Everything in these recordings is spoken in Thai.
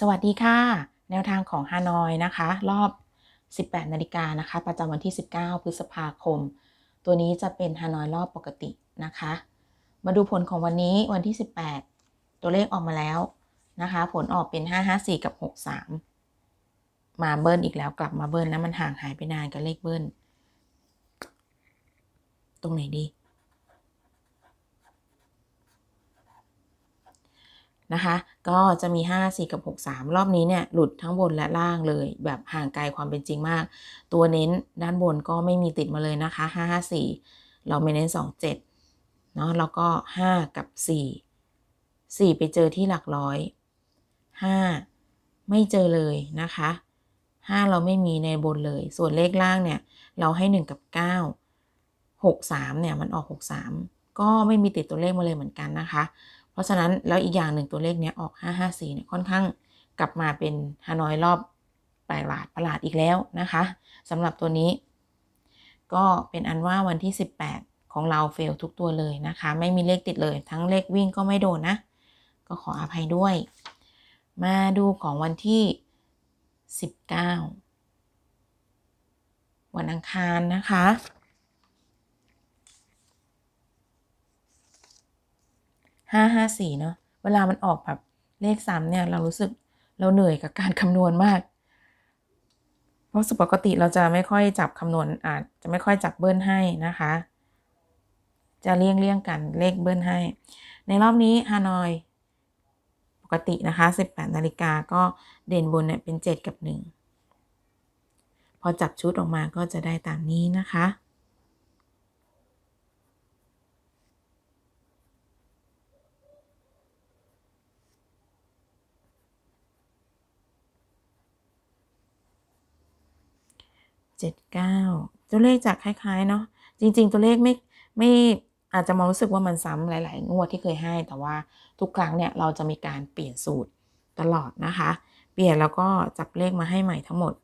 สวัสดีค่ะ แนวทางของฮานอยนะคะ รอบ 18 นาฬิกานะคะ ประจำวันที่ 19 พฤษภาคม ตัวนี้จะเป็นฮานอยรอบปกตินะคะ มาดูผลของวันนี้วันที่ 18 ตัวเลขออกมาแล้วนะคะ ผลออกเป็น 554 กับ 63 มาเบิ้ลอีกแล้วกลับมาเบิ้ลนะมันห่างหายไปนานกับเลขเบิ้ลตรงไหนดี นะคะ ก็จะมี 5 4 กับ 6 3 รอบนี้เนี่ยหลุดทั้งบนและล่างเลย แบบห่างไกลความเป็นจริงมาก ตัวเน้นด้านบนก็ไม่มีติดมาเลยนะคะ 5 5 4 เราไม่เน้น 2 7เนาะแล้วก็ 5 กับ 4 4 ไปเจอที่หลักร้อย 5 ไม่เจอเลยนะคะ 5 เราไม่มีในบนเลย ส่วนเลขล่างเนี่ยเราให้ 1 กับ 9 6 3เนี่ยมันออก 6 3 ก็ไม่มีติดตัวเลขมาเลยเหมือนกันนะคะ เพราะฉะนั้นแล้วอีกอย่างหนึ่งตัวเลขเนี้ยออก 554เนี่ยค่อนข้างกลับมาเป็นฮานอยรอบประหลาดประหลาดอีกแล้วนะคะสำหรับตัวนี้ ก็เป็นอันว่าวันที่ 18 ของเราเฟลทุกตัวเลยนะคะ ไม่มีเลขติดเลย ทั้งเลขวิ่งก็ไม่โดนนะ ก็ขออภัยด้วย มาดูของวันที่ 19 วันอังคารนะคะ ห้าห้าสี่เนาะเวลามันออกแบบเลขซ้ำเนี่ยเรารู้สึกเราเหนื่อยกับการคำนวณมาก เพราะสปกติเราจะไม่ค่อยจับคำนวณอาจจะไม่ค่อยจับเบิ้ลให้นะคะ จะเลี่ยงเลี่ยงกันเลขเบิ้ลให้ ในรอบนี้ฮานอย ปกตินะคะ 18นาฬิกาก็เด่นบนเนี่ยเป็น 7 กับ 1 พอจับชุดออกมาก็จะได้ตามนี้นะคะ เจ็ดเก้าตัวเลขจากคล้าย ๆ เนาะจริง ๆ ตัวเลขไม่ไม่อาจจะมองรู้สึกว่ามันซ้ำหลาย ๆ งวดที่เคยให้ แต่ว่าทุกครั้งเนี่ยเราจะมีการเปลี่ยนสูตรตลอดนะคะ เปลี่ยนแล้วก็จับเลขมาให้ใหม่ทั้งหมด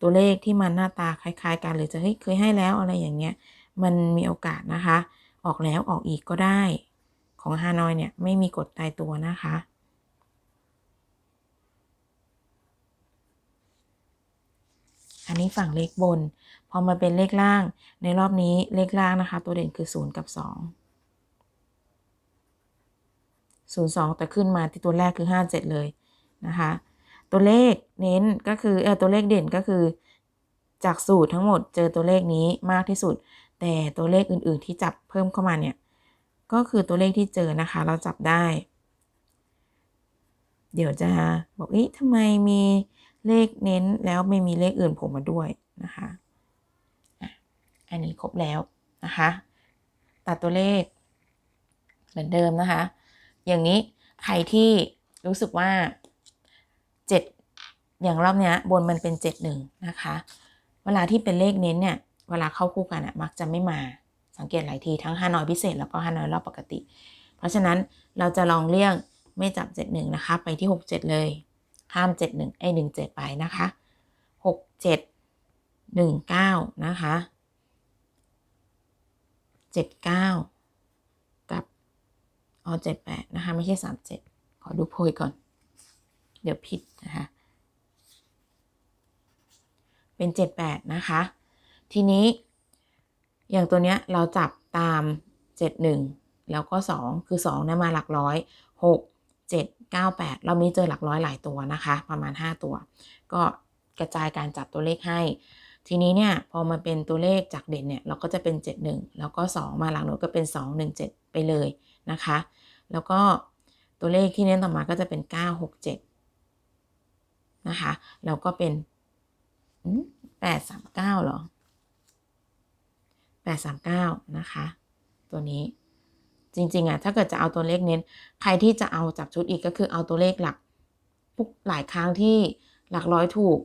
ตัวเลขที่มันหน้าตาคล้าย ๆ กันหรือจะเฮ้ยเคยให้แล้วอะไรอย่างเงี้ยมันมีโอกาสนะคะ ออกแล้วออกอีกก็ได้ ของฮานอยเนี่ยไม่มีกฎตายตัวนะคะ อันนี้ฝั่งเลขบน พอมาเป็นเลขล่าง ในรอบนี้เลขล่างนะคะ ตัวเด่นคือ 0 กับ 2 0 2 แต่ขึ้นมาที่ตัวแรกคือ 5 7 เลยนะคะ ตัวเลขเน้นก็คือเออตัวเลขเด่นก็คือ จากสูตรทั้งหมดเจอตัวเลขนี้มากที่สุด แต่ตัวเลขอื่นๆที่จับเพิ่มเข้ามาเนี่ย ก็คือตัวเลขที่เจอนะคะ เราจับได้ เดี๋ยวจะบอกอีทำไมมี เลขเน้นแล้วไม่มีเลขอื่นผมมาด้วยนะคะอันนี้ครบแล้วนะคะ ตัดตัวเลข เหมือนเดิมนะคะ อย่างนี้ใครที่รู้สึกว่า 7 อย่างรอบเนี้ยบนมันเป็น 7 1 นะคะ เวลาที่เป็นเลขเน้นเนี่ย เวลาเข้าคู่กันอะมักจะไม่มาสังเกตหลายทีทั้งฮานอยพิเศษแล้วก็ฮานอยรอบปกติ เพราะฉะนั้นเราจะลองเลี่ยงไม่จับ 71 นะคะ ไปที่ 67 เลย ข้าม 71ไอ้17 ไปนะคะ 67 19 นะคะ 79 กับอ๋อ78 นะคะ ไม่ใช่ 37 ขอดูโพยก่อน เดี๋ยวผิดนะคะ เป็น 78 นะคะ ทีนี้อย่างตัวเนี้ยเราจับตาม 71 แล้วก็ 2 คือ2เนี่ยมาหลักร้อย 6 7 98 เรามีเจอหลักร้อยหลายตัวนะคะ ประมาณ 5 ตัว ก็กระจายการจับตัวเลขให้ ทีนี้เนี่ยพอมาเป็นตัวเลขจากเด่นเนี่ยเราก็จะเป็น 71 แล้วก็ 2 มาหลังหนูก็เป็น 217 ไปเลยนะคะ แล้วก็ตัวเลขที่เน้นต่อมาก็จะเป็น 967 นะคะ แล้วก็เป็น 839เหรอ839 นะคะ ตัวนี้ จริงๆอะถ้าเกิดจะเอาตัวเลขเน้น ใครที่จะเอาจับชุดอีกก็คือเอาตัวเลขหลักพุกหลายครั้งที่หลักร้อยถูก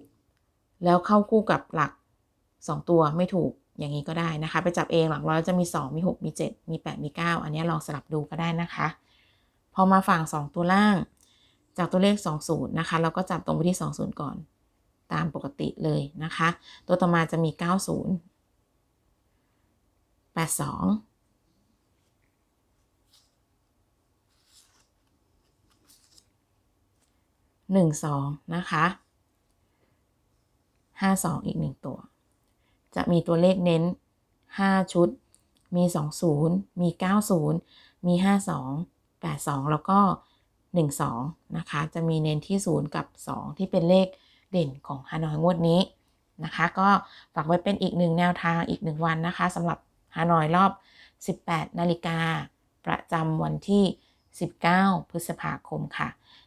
แล้วเข้าคู่กับหลัก 2 ตัวไม่ถูกอย่างนี้ก็ได้นะคะ ไปจับเองหลักร้อยจะมี 2 มี 6 มี 7 มี 8 มี 9 อันนี้ลองสลับดูก็ได้นะคะ พอมาฝั่ง 2 ตัวล่าง จากตัวเลข 20 นะคะ เราก็จับตรงไปที่ 20 ก่อน ตามปกติเลยนะคะ ตัวต่อมาจะมี 90 82 1 2 นะคะ 5 2 อีก 1 ตัว จะมีตัวเลขเน้น 5 ชุด มี 20 มี 90 มี 52 82 แล้วก็ 12 นะคะ จะมีเน้นที่ 0 กับ 2 ที่เป็นเลขเด่นของฮานอยงวดนี้นะคะ ก็ฝากไว้เป็นอีกหนึ่งแนวทางอีกหนึ่งวันนะคะสำหรับฮานอยรอบ 18 นาฬิกา ประจำวันที่ 19 พฤษภาคมค่ะ